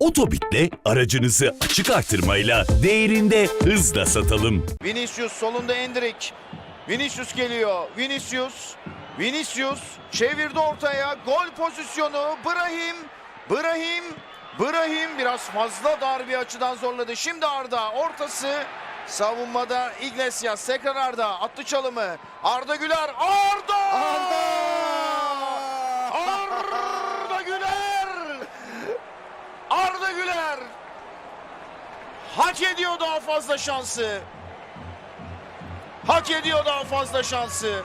Otobit'le aracınızı açık artırmayla değerinde hızla satalım. Vinicius solunda Endrick. Vinicius geliyor. Vinicius. Vinicius çevirdi ortaya. Gol pozisyonu. Brahim. Brahim. Brahim biraz fazla dar bir açıdan zorladı. Şimdi Arda ortası. Savunmada Iglesias tekrar Arda attı çalımı. Arda Güler. Arda! Arda! Arda Güler! Arda Güler! Hak ediyor daha fazla şansı. Hak ediyor daha fazla şansı.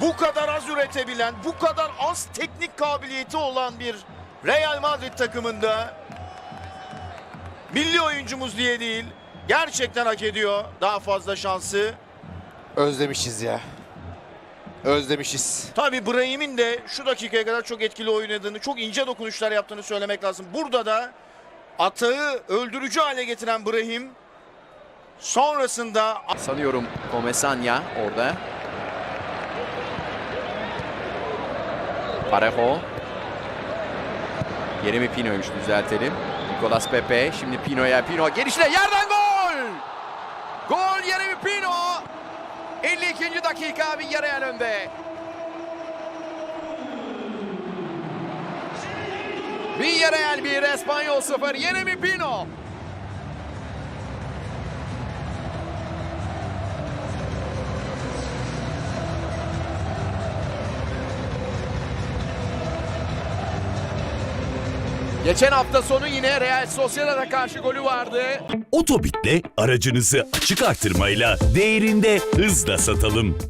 Bu kadar az üretebilen, bu kadar az teknik kabiliyeti olan bir Real Madrid takımında milli oyuncumuz diye değil, gerçekten hak ediyor daha fazla şansı. Özlemişiz ya. Özlemişiz. Tabii Brahim'in de şu dakikaya kadar çok etkili oynadığını, çok ince dokunuşlar yaptığını söylemek lazım. Burada da atağı öldürücü hale getiren Brahim sonrasında Sanıyorum Komesanya orada. Parejo. Yerimi Pino'ymuş düzeltelim. Nicolas Pepe. Şimdi Pino'ya. Pino gelişine yerden gol! Gol Yeremi Pino! 52. dakika Villarreal önde. Villarreal 1, Espanyol 0. Yeremi Pino. Geçen hafta sonu yine Real Sociedad'a karşı golü vardı. Otobit'le aracınızı açık artırmayla değerinde hızla satalım.